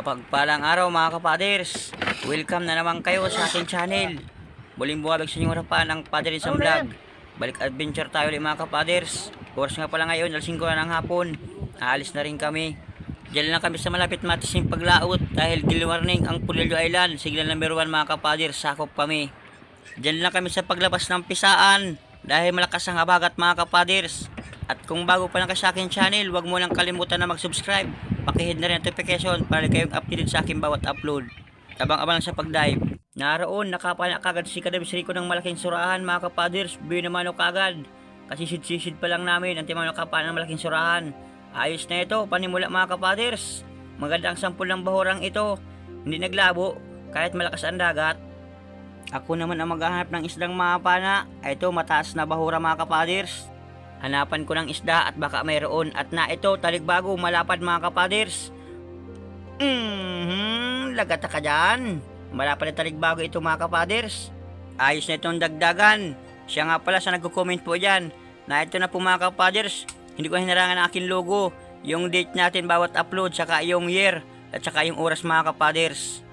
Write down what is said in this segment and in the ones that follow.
Mapagpalang araw mga kapaders. Welcome na naman kayo sa ating channel. Muling buwabag sa inyong harapan ang Pader sa Vlog. Balik adventure tayo ulit mga kapaders. Oras nga pala ngayon, alas 5 na ng hapon. Aalis na rin kami. Diyan lang kami sa malapit matising paglaot dahil gill warning ang Pulilio Island. Signal number 1 mga kapaders, sakop kami. Diyan lang kami sa paglabas ng pisaan dahil malakas ang habagat mga kapaders. At kung bago pa lang ka sa akin channel, huwag mo lang kalimutan na mag-subscribe. Pakihit na rin notification para kayong updated sa akin bawat upload. Tabang-abang sa pag-dive. Naroon, nakapala kagad si Kadabis Rico ng malaking surahan mga kapaders. Buwi naman o kagad. Kasi sisid-sisid pa lang namin ang timang nakapala ng malaking surahan. Ayos na ito, panimula mga kapaders. Maganda ang sampul ng bahurang ito. Hindi naglabo, kahit malakas ang dagat. Ako naman ang maghahanap ng isdang mapana. Ito, mataas na bahura mga kapaders. Hanapan ko ng isda at baka mayroon. At na ito, taligbago, malapad mga kapaders. Mhm, lagata ka dyan. Malapad na taligbago ito mga kapaders. Ayos na itong dagdagan. Siya nga pala sa nagko-comment po dyan. Na ito na po mga kapaders. Hindi ko hinarangan ang aking logo. Yung date natin bawat upload, saka yung year, at saka yung oras mga kapaders.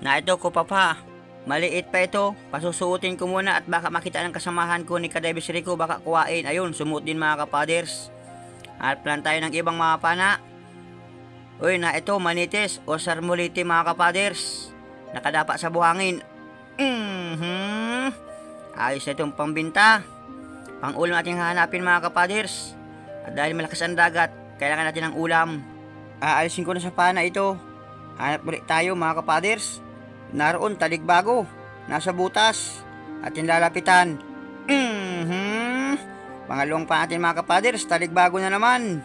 Na ito ko pa pa. Maliit pa ito, pasusuotin ko muna at baka makita ng kasamahan ko ni Kadebis Rico baka kuwain. Ayun, sumuot din mga kapaders. At plan tayo ng ibang mga pana. Uy, na ito, manitis o sarmuliti mga kapaders. Nakadapa sa buhangin. Mhm. Ayos na itong pambinta. Pang ulam natin hahanapin mga kapaders. At dahil malakas ang dagat, kailangan natin ng ulam. Aalisin ko na sa pana ito. Hanap ulit tayo mga kapaders. Naroon taligbago, nasa butas, at lalapitan. Mhm. Pangalawang pa natin mga kapaders, taligbago na naman.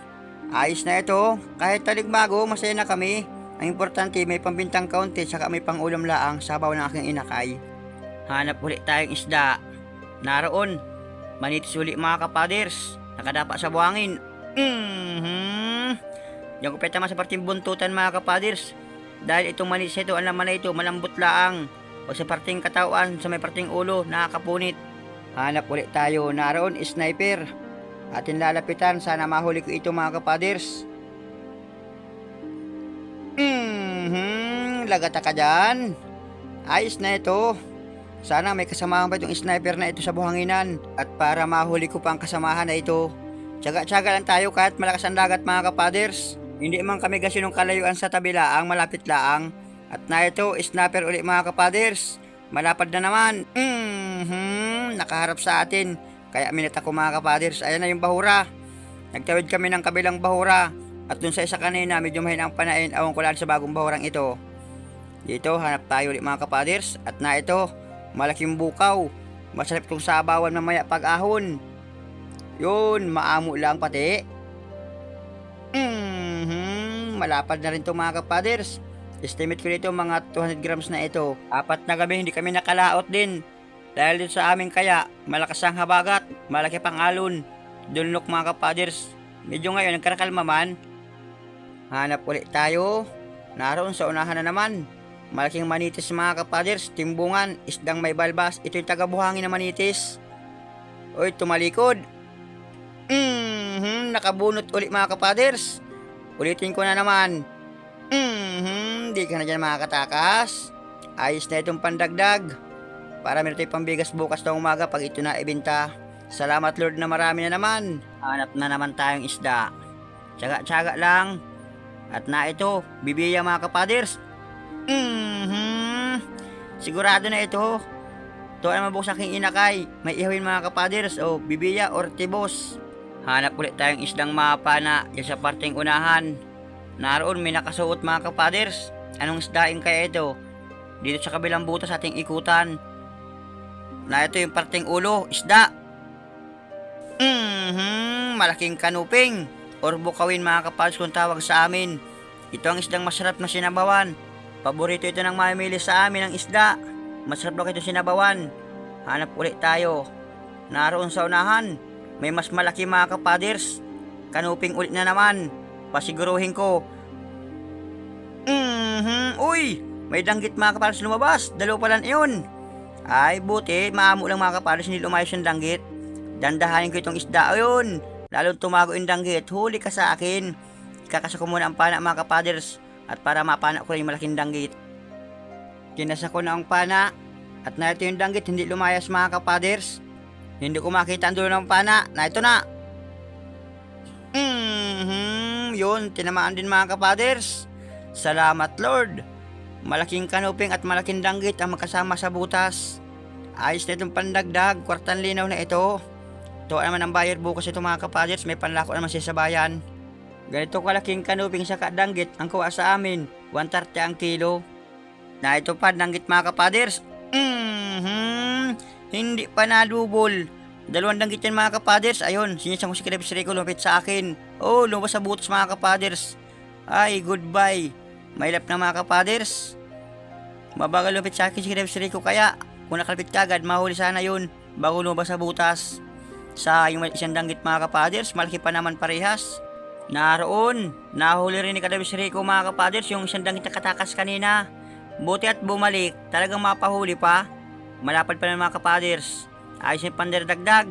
Ayos na ito, kahit taligbago, masaya na kami. Ang importante, may pambintang kaunti, saka may pangulam laang sabaw ng aking inakay. Hanap ulit tayong isda. Naroon, manitis uli mga kapaders, nakadapa sa buhangin. Mhm. Diyan ko petama sa parting buntutan mga kapaders. Dahil itong manis ito, ang laman na ito, malambot laang. O sa parting katawan, sa may parting ulo, nakakapunit. Hanap ulit tayo. Naroon, sniper. Atin lalapitan, sana mahuli ko ito mga kapaders. Mhm, lagata ka dyan. Ayos na ito. Sana may kasamahan pa itong sniper na ito sa buhanginan. At para mahuli ko pa ang kasamahan na ito, tsaga-tsaga lang tayo kahit malakas ang dagat mga kapaders. Hindi man kami gasinong kalayuan sa tabi laang, malapit laang. At na ito, snapper ulit mga kapaders. Malapad na naman. Mhm, nakaharap sa atin. Kaya minata ko mga kapaders, ayan na yung bahura. Nagtawid kami ng kabilang bahura. At dun sa isa kanina, medyo mahina ang panain. Awan ko sa bagong bahurang ito. Dito, hanap tayo ulit mga kapaders. At na ito, malaking bukaw. Masarap itong sabawan mamaya pag ahon. Yun, maamo lang pati. Mhm, malapad na rin to mga kapaders. Estimate ko dito mga 200 grams na ito. Apat na gabi hindi kami nakalaot din. Dahil dito sa amin kaya, malakas ang habagat, malaki pang alon. Dunlok mga kapaders. Medyo ngayon nagkarakalma man. Hanap ulit tayo. Naroon sa unahan na naman. Malaking manitis mga kapaders, timbungan, isdang may balbas. Ito yung tagabuhangin na manitis. Uy, tumalikod. Mhm, nakabunot ulit mga kapaders. Ulitin ko na naman. Mhm, di ka na dyan makakatakas. Ayos na itong pandagdag. Para meron tayong pambigas bukas na umaga pag ito na ibenta. Salamat Lord na marami na naman. Hanap na naman tayong isda. Tsaga-tsaga lang. At na ito, bibiya mga kapaders. Mhm. Sigurado na ito. Ito ay mabuk sa aking inakay. May ihawin mga kapaders o bibiya or tibos. Hanap ulit tayong isdang mapa na dyan sa parting unahan. Naroon may nakasuot mga kapaders. Anong isdaing kaya ito? Dito sa kabilang butas ating ikutan. Na ito yung parting ulo, isda. Mhm, malaking kanuping. Or bukawin mga kapaders kung tawag sa amin. Ito ang isdang masarap na sinabawan. Paborito ito ng mamimili sa amin ng isda. Masarap daw ito sinabawan. Hanap ulit tayo. Naroon sa unahan, may mas malaki mga kapaders. Kanuping ulit na naman. Pasiguruhin ko. Mhm, uy! May danggit mga kapaders lumabas. Dalawa pa lang iyon. Ay, buti, maamo lang mga kapaders, hindi lumayos yung danggit. Dandahanin ko itong isda. Ayun, lalo tumago yung danggit. Huli ka sa akin. Kakasa ko muna ang pana mga kapaders. At para mapana ko yung malaking danggit. Kinasa ko na ang pana. At na ito yung danggit, hindi lumayas mga kapaders. Hindi ko makita ang dulo ng pana. Na ito na. Mhm, yun, tinamaan din mga kapaders. Salamat Lord. Malaking kanuping at malaking danggit ang magkasama sa butas. Ayos na itong pandagdag, kwartan linaw na ito. Ito naman ang bayar bukas ito mga kapaders, may panlako naman siya sa bayan. Ganito kalaking kanuping sa kadanggit ang kuha sa amin, 130 ang kilo. Na ito pa, danggit mga kapaders. Mhm, hindi pa nadubol. Dalawang danggit yan mga kapaders. Ayun, sinisang ko si Krebs Rico lumapit sa akin. Oh, lumabas sa butas mga kapaders. Ay, goodbye. May lap na mga kapaders. Mabagal lumapit sa akin si Krebs Rico kaya kung nakalapit ka agad, mahuli sana yun bago lumabas sa butas. Sa yung isang danggit mga kapaders, malaki pa naman parehas. Naroon, nahuli rin ni Krebs Rico mga kapaders yung isang danggit na katakas kanina. Buti at bumalik, talagang mapahuli pa. Malapad pa ng mga kapaders. Ayos yung panderdagdag.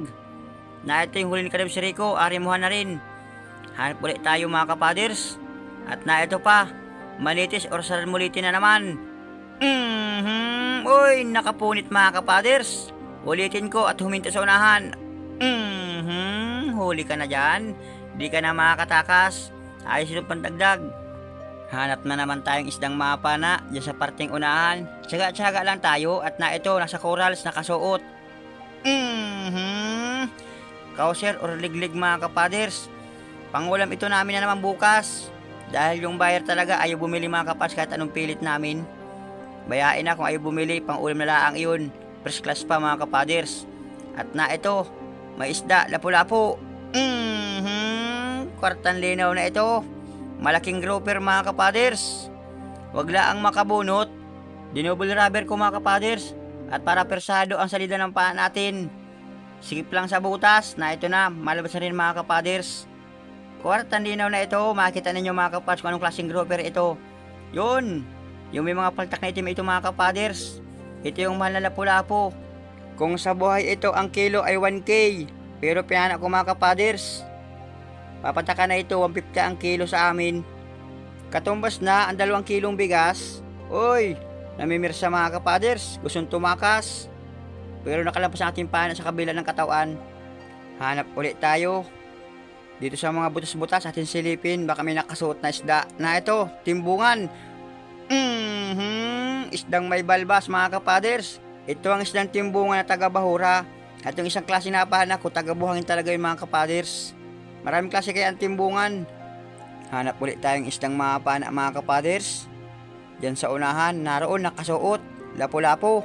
Na ito yung huli ni Krebs Rico, arimuhan na rin. Hanap ulit tayo mga kapaders. At na ito pa, manitis or sarmulitin na naman. Mhm, uy, nakapunit mga kapaders. Ulitin ko at huminto sa unahan. Mhm, huli ka na dyan. Di ka na makakatakas. Ayos yung pandagdag. Hanap na naman tayong isdang mapa na dyan sa parting unahan. Tsaga-tsaga lang tayo at na ito nasa corals nakasuot. Mhm. Kauser or liglig mga kapaders. Pangulam ito namin na naman bukas. Dahil yung buyer talaga ayaw bumili mga kapas kahit anong pilit namin. Bayain na kung ayaw bumili, pang ulam na laang yun. First class pa mga kapaders. At na ito, may isda, lapu-lapu. Mhm. Kwartan linaw na ito. Malaking grouper mga kapaders. Wag laang makabunot. Dinouble rubber ko mga kapaders. At para persado ang salida ng paa natin. Sigip lang sa butas na ito na, malabas na rin mga kapaders. Kwartan linaw na ito, makita ninyo mga kapads kung anong klaseng grouper ito. Yun, yung may mga paltak na itim ito mga kapaders. Ito yung mahal na lapu-lapu. Kung sa buhay ito ang kilo ay 1K, pero pinanak ko mga kapaders. Papataka na ito, 150 ang kilo sa amin. Katumbas na ang dalawang kilong bigas. Uy, namimirsa mga kapaders, gustong tumakas. Pero nakalampas ang ating pana sa kabila ng katawan. Hanap ulit tayo. Dito sa mga butas-butas atin silipin, baka may nakasuot na isda. Na ito, timbungan. Mhm, isdang may balbas mga kapaders. Ito ang isdang timbungan na taga Bahura. At yung isang klase na pahanak ko, taga Buhangin talaga yung mga kapaders. Maraming klase kaya ang timbungan. Hanap ulit tayong isdang mga pahanak mga kapaders. Diyan sa unahan, naroon nakasuot, lapo-lapo.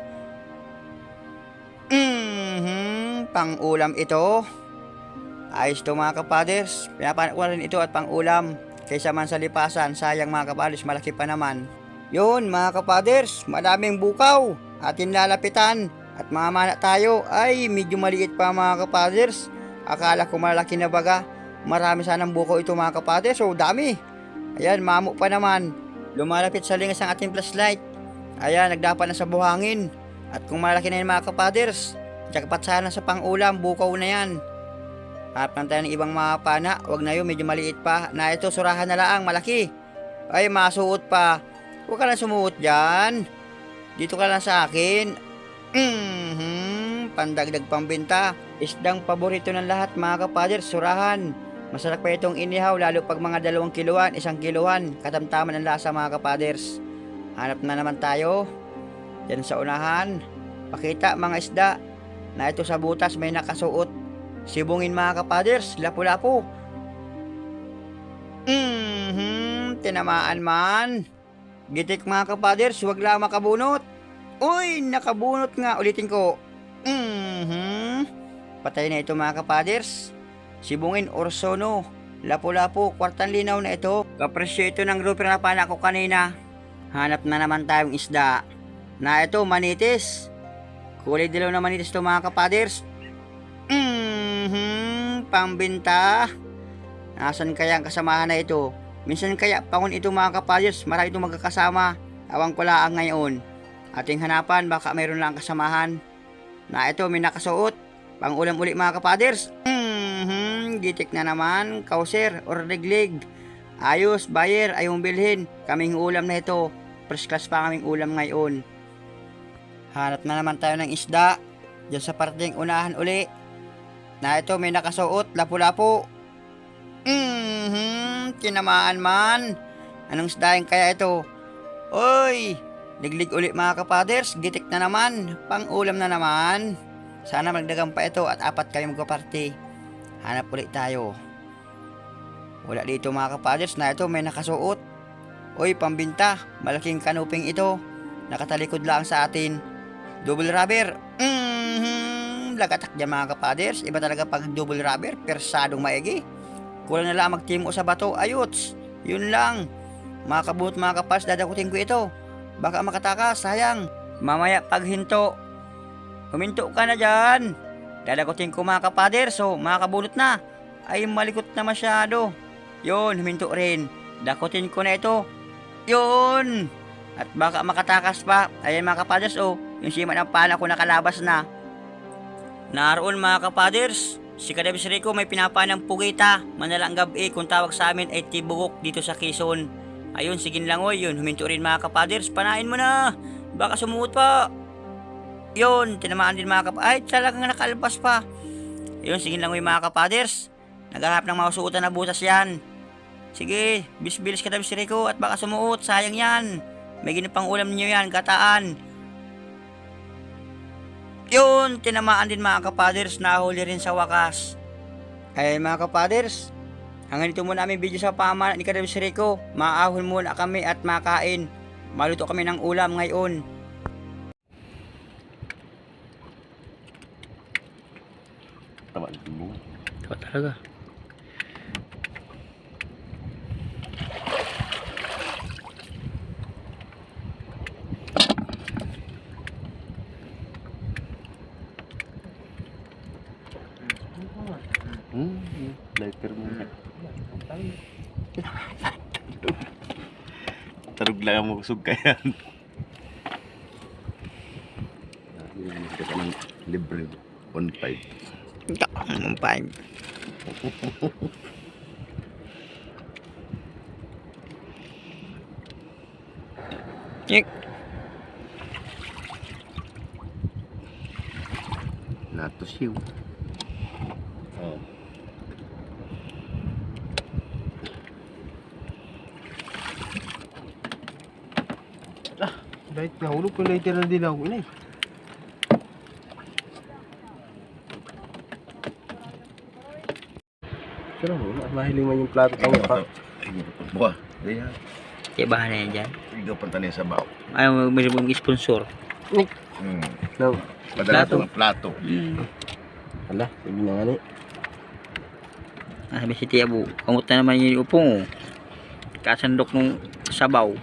Mhm, pang-ulam ito. Ayos to mga kapaders. Pinapanak ko rin ito at pang-ulam. Kaysa man sa lipasan, sayang mga kapaders, malaki pa naman. Yun mga kapaders, madaming bukaw. Atin lalapitan. At mga mana tayo, ay medyo maliit pa mga kapaders. Akala ko malaki na baga. Marami sanang bukaw ito mga kapaders, so dami. Ayan, mamo pa naman. Lumalapit sa lingas ang ating flashlight. Ayan, nagdapat na sa buhangin. At kung malaki na yung mga kapaders, jackpot sana sa pang-ulam, bukaw na yan. Hanap lang ng ibang mga pana. Huwag na yun, medyo maliit pa. Na ito, surahan na lang, malaki. Ay, masuot pa. Huwag ka lang sumuot dyan. Dito ka lang sa akin. Mhm, pandagdag pambenta. Isdang paborito ng lahat mga kapader, surahan. Masarap pa itong inihaw lalo pag mga dalawang kiluan, isang kiluan. Katamtaman ang lasa mga kapaders. Hanap na naman tayo. Yan sa unahan. Pakita mga isda na ito sa butas may nakasuot. Sibungin mga kapaders, lapu-lapu. Mhm, tinamaan man. Gitik mga kapaders, wag lang makabunot. Uy, nakabunot nga. Ulitin ko. Mhm. Patay na ito mga kapaders. Sibungin or sono. Lapu-lapu, kwartang linaw na ito. Kapresyo ito ng grouper na pana ko kanina. Hanap na naman tayong isda. Na ito, manitis. Kulay dilaw na manitis to mga kapaders. Mhm, pambenta. Nasaan kaya ang kasamahan na ito? Minsan kaya pangon ito mga kapaders, marami itong magkakasama. Awang ko lang ngayon. Ating hanapan, baka mayroon lang kasamahan. Na ito, may nakasuot. Pang ulam uli mga kapaders. Mhm, gitik na naman, kauser or reglig. Ayos, buyer, ayong bilhin. Kaming ulam na ito. First class pa kaming ulam ngayon. Hanap na naman tayo ng isda. Diyan sa parting unahan uli. Na ito, may nakasuot, lapu-lapu. Mhm, tinamaan man. Anong isdahin kaya ito? Oy, liglig uli mga kapaders, gitik na naman, pang ulam na naman. Sana magdagang pa ito at apat kayo magkaparty. Hanap ulit tayo. Wala dito mga kapaders na ito may nakasuot. Oy, pambinta, malaking kanuping ito. Nakatalikod lang sa atin. Double rubber. Mhm, lagatak dyan mga kapaders. Iba talaga pag double rubber, persadong maigi. Kulang na lang magtimo sa bato, ayots. Yun lang. Mga kabut mga kapas, dadakutin ko ito. Baka makatakas, sayang. Mamaya pag hinto. Huminto ka na dyan. Dadakutin ko mga kapader, so mga kabulot na. Ay malikot na masyado. Yun, huminto rin. Dakutin ko na ito. Yun. At baka makatakas pa. Ayan mga kapaders, oh. Yung sima ng pala ko nakalabas na. Naroon mga kapaders. Si Kadabis Rico may pinapanang pugita. Manalang gabi kung tawag sa amin ay tibugok dito sa Quezon. Ayun, sige lang oy, yun. Huminto rin mga kapaders. Panain mo na. Baka sumuot pa. Yun, tinamaan din mga kapaders. Ay, talagang nakalabas pa. Ayun, sige lang mga kapaders. Naghahanap ng mga suotan na butas yan. Sige, bisbilis ka si Rico at baka sumuot. Sayang yan. May ginipang ulam ninyo yan, gataan. Yun, tinamaan din mga kapaders, nahuli rin sa wakas. Ay mga kapaders, hanggang dito muna aming video sa pamahalaan ni Kadabis Rico. Maahon muna kami at makain. Maluto kami ng ulam ngayon. Tama mo. Ito talaga. Hmm, lighter mo. Tarog lang ang makusog ka ng libre. 1.5. Ang five. Yek. Nato siyo. Oh. Light na hulog ko lighter na dilaw ini. Pero mahiling man yung plato tayo pa. Buah. Daya. Kaya bahala yan dyan. Ikaw punta niya sa baw. Ayaw mo mong sponsor. Hmm. No, Padala Plato. ng plato. Hmm. wala, sige na nga ni. Ah, sabi si Tia Bu, kamot na naman yung upong. Kasandok nung sabaw.